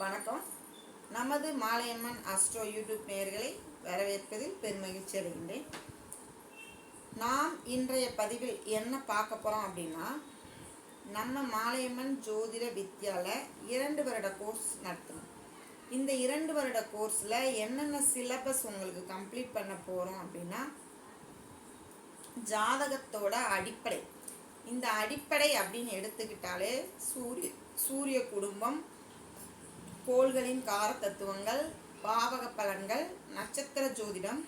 வணக்கம். நமது Malaiyamman astro YouTube நேயர்களை வரவேற்பதில் பெருமகிழ்ச்சி அடைகின்றேன். நாம் இன்றைய பதிவில் என்ன பார்க்க போகிறோம் அப்படின்னா நம்ம மாலையம்மன் ஜோதிட வித்யால இரண்டு வருட கோர்ஸ் நடத்தணும். இந்த இரண்டு வருட கோர்ஸில் என்னென்ன சிலபஸ் உங்களுக்கு கம்ப்ளீட் பண்ண போகிறோம் அப்படின்னா ஜாதகத்தோட அடிப்படை. இந்த அடிப்படை அப்படின்னு எடுத்துக்கிட்டாலே சூரிய சூரிய குடும்பம் கோள்களின் கார தத்துவங்கள் பாவக பலன்கள் நட்சத்திர ஜோதிடம்.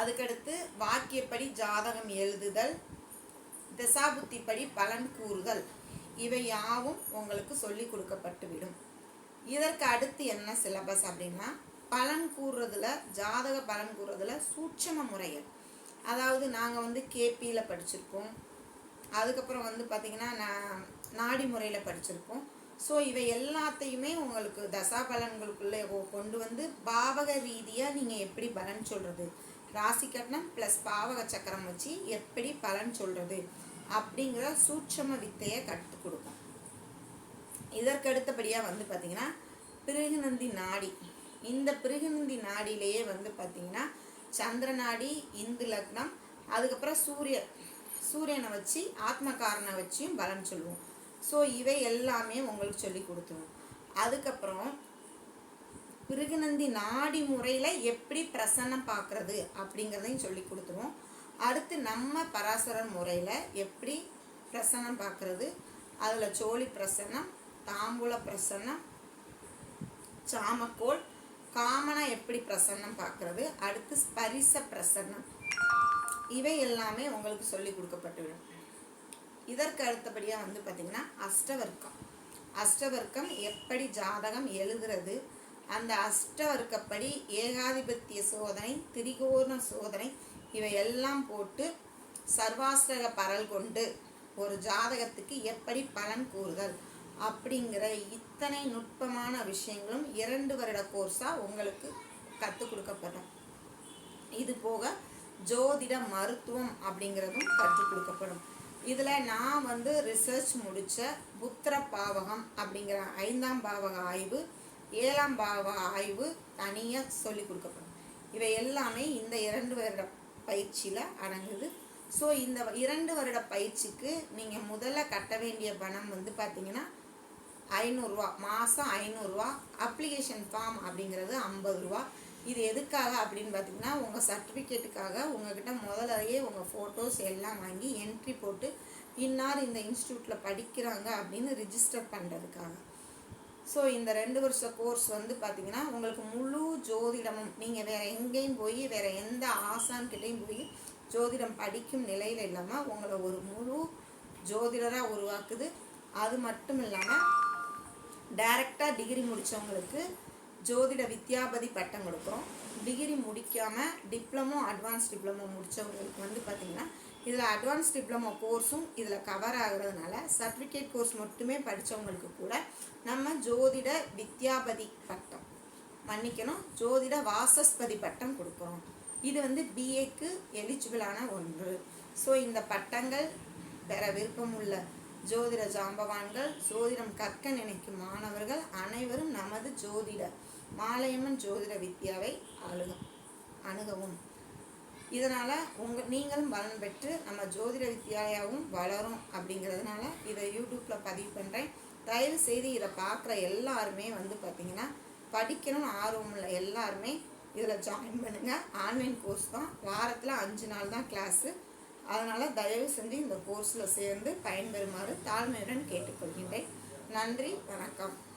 அதுக்கடுத்து வாக்கியப்படி ஜாதகம் எழுதுதல் தசாபுத்திப்படி பலன் கூறுதல். இவை யாவும் உங்களுக்கு சொல்லி கொடுக்கப்பட்டுவிடும். இதற்கு அடுத்து என்ன சிலபஸ் அப்படின்னா பலன் கூறுறதுல ஜாதக பலன் கூறுறதுல சூட்சம முறைகள். அதாவது நாங்கள் வந்து கேபியில் படிச்சிருப்போம். அதுக்கப்புறம் வந்து பார்த்திங்கன்னா நான் நாடி முறையில் படிச்சிருப்போம். ஸோ இவை எல்லாத்தையுமே உங்களுக்கு தசா பலன்களுக்குள்ளே கொண்டு வந்து பாவக ரீதியாக நீங்கள் எப்படி பலன் சொல்கிறது ராசி கட்டணம் ப்ளஸ் பாவக சக்கரம் வச்சு எப்படி பலன் சொல்கிறது அப்படிங்கிற சூட்சம வித்தையை கற்றுக் கொடுக்கும். இதற்கு அடுத்தபடியாக வந்து பார்த்திங்கன்னா பிருகுநந்தி நாடி. இந்த பிருகுநந்தி நாடியிலேயே வந்து பார்த்திங்கன்னா சந்திர நாடி இந்து லக்னம் அதுக்கப்புறம் சூரிய. சூரியனை வச்சு ஆத்மகாரனை வச்சியும் பலன் சொல்லுவோம். ஸோ இவை எல்லாமே உங்களுக்கு சொல்லி கொடுத்துருவோம் அதுக்கப்புறம் பிருகுநந்தி நாடி முறையில் எப்படி பிரசன்னம் பார்க்குறது அப்படிங்கிறதையும் சொல்லி கொடுத்துருவோம் அடுத்து நம்ம பராசரன் முறையில் எப்படி பிரசன்னம் பார்க்குறது? அதில் சோழி பிரசன்னம் தாம்பூல பிரசன்னம் சாமக்கோல் காமனா எப்படி பிரசன்னம் பார்க்குறது? அடுத்து ஸ்பரிச பிரசன்னம். இவை எல்லாமே உங்களுக்கு சொல்லி கொடுக்கப்பட்டுவிடும். இதற்கு அடுத்தபடியாக வந்து பார்த்திங்கன்னா அஷ்டவர்க்கம். அஷ்டவர்க்கம் எப்படி ஜாதகம் எழுதுறது அந்த அஷ்டவர்க்கப்படி ஏகாதிபத்திய சோதனை திரிகோண சோதனை இவை எல்லாம் போட்டு சர்வாஸ்திரக பரல் கொண்டு ஒரு ஜாதகத்துக்கு எப்படி பலன் கூறுதல் அப்படிங்கிற இத்தனை நுட்பமான விஷயங்களும் இரண்டு வருட கோர்ஸாக உங்களுக்கு கற்றுக் கொடுக்கப்படும். இது போக ஜோதிட மருத்துவம் அப்படிங்கிறதும் கற்றுக் கொடுக்கப்படும். இதில் நான் வந்து ரிசர்ச் முடித்த புத்திர பாவகம் அப்படிங்கிற ஐந்தாம் பாவக ஆய்வு ஏழாம் பாவக ஆய்வு தனியாக சொல்லி கொடுக்கப்படும். இவை எல்லாமே இந்த இரண்டு வருட பயிற்சியில் அடங்குது. ஸோ இந்த இரண்டு வருட பயிற்சிக்கு நீங்கள் முதல்ல கட்ட வேண்டிய பணம் வந்து பார்த்தீங்கன்னா ஐநூறுரூவா மாதம் ஐநூறுரூவா அப்ளிகேஷன் ஃபார்ம் அப்படிங்கிறது ஐம்பது ரூபா. இது எதுக்காக அப்படின்னு பார்த்தீங்கன்னா உங்கள் சர்டிஃபிகேட்டுக்காக உங்ககிட்ட முதலையே உங்கள் ஃபோட்டோஸ் எல்லாம் வாங்கி என்ட்ரி போட்டு இன்னார் இந்த இன்ஸ்டியூட்டில் படிக்கிறாங்க அப்படின்னு ரிஜிஸ்டர் பண்ணுறதுக்காக ஸோ இந்த ரெண்டு வருஷ கோர்ஸ் வந்து பார்த்தீங்கன்னா உங்களுக்கு முழு ஜோதிடமும் நீங்கள் வேறு எங்கேயும் போய் வேறு எந்த ஆசான்கிட்டையும் போய் ஜோதிடம் படிக்கும் நிலையில் இல்லாமல் உங்களை ஒரு முழு ஜோதிடராக உருவாக்குது. அது மட்டும் இல்லாமல் டைரெக்டாக டிகிரி முடித்தவங்களுக்கு ஜோதிட வித்யாபதி பட்டம் கொடுக்குறோம். டிகிரி முடிக்காமல் டிப்ளமோ அட்வான்ஸ் டிப்ளமோ முடித்தவங்களுக்கு வந்து பார்த்திங்கன்னா இதில் அட்வான்ஸ் டிப்ளமோ கோர்ஸும் இதில் கவர் ஆகுறதுனால சர்டிஃபிகேட் கோர்ஸ் மட்டுமே படித்தவங்களுக்கு கூட நம்ம ஜோதிட வித்யாபதி பட்டம் மன்னிக்கணும். ஜோதிட வாசஸ்பதி பட்டம் கொடுக்குறோம். இது வந்து பிஏக்கு எலிஜிபிளான ஒன்று. ஸோ இந்த பட்டங்கள் பெற விருப்பமுள்ள ஜோதிட ஜாம்பவான்கள் ஜோதிடம் கற்க நினைக்கும் மாணவர்கள் அனைவரும் நமது ஜோதிட மாலையம்மன் ஜோதிட வித்யாவை அணுகும் அணுகவும். இதனால் உங்கள் நீங்களும் பலன் பெற்று நம்ம ஜோதிட வித்யாவும் வளரும் அப்படிங்கிறதுனால இதை யூடியூப்பில் பதிவு பண்ணுறேன் தயவு செய்து இதை பார்க்குற எல்லாருமே வந்து பார்த்திங்கன்னா படிக்கணும்னு ஆர்வம் உள்ள எல்லாருமே இதில் ஜாயின் பண்ணுங்கள் ஆன்லைன் கோர்ஸ் தான். வாரத்தில் அஞ்சு நாள் தான் கிளாஸு அதனால் தயவு செஞ்சு இந்த கோர்ஸில் சேர்ந்து பயன்பெறுமாறு தாழ்மையுடன் கேட்டுக்கொள்கின்றேன். நன்றி வணக்கம்.